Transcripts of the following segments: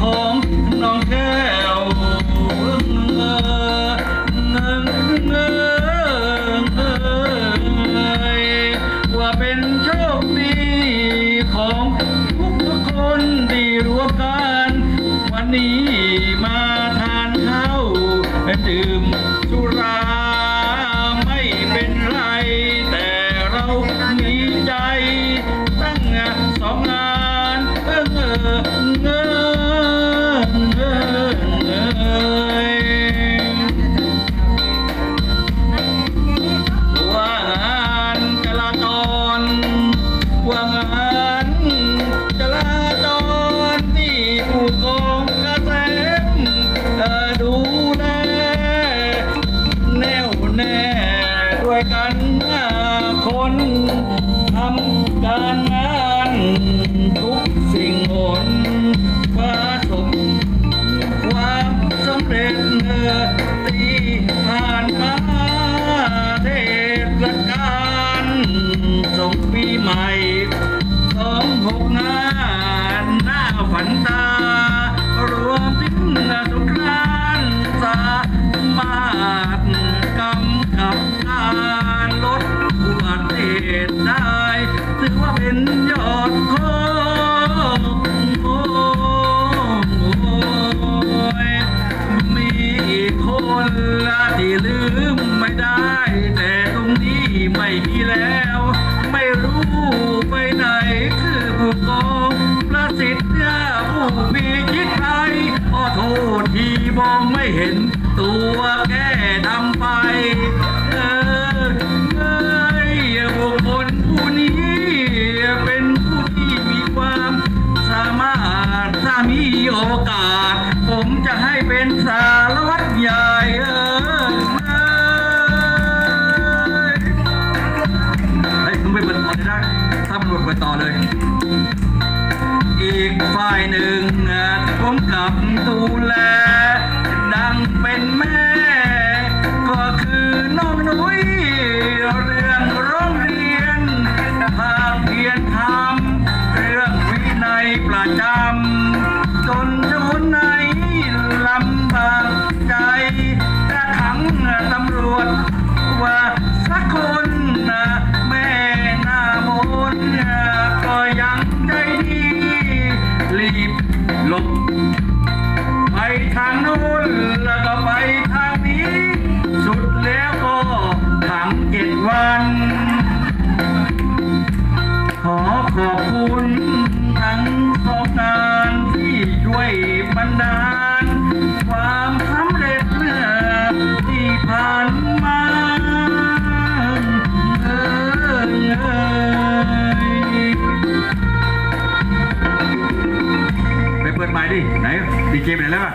ของน้องแก้วเงินเงินว่าเป็นโชคดีของทุกคนที่รวมกัน วันนี้มาทานข้าวดื่ม ด้วยกันคนทำการงานทุกสิ่งหน มีคิดไปขอโทษที่มองไม่เห็น ตัวแก้ทำไป เออเอ้ยบุคคลผู้นี้เป็นผู้ที่มีความสามารถถ้ามีโอกาส ผมจะให้เป็นสารวัตรใหญ่เออเอ้ยเฮ้ยมึงไปเปิดต่อได้ตำรวจไปต่อเลย หนึ่งอ่ผมกลับดูแล ดังเป็นแม่ ก็คือน้องนุ้ย ทางโน้นแล้วก็ไปทางนี้ สุดแล้วก็ขังเจ็ดวัน ขอขอบคุณทั้งสองงานที่ช่วยบรรดาล ความสำเร็จเมื่อที่ผ่านมาเออเอยไปเปิดใหม่ดิ ไหนดีเจไปไหนแล้วอะ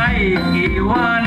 I my Iwan.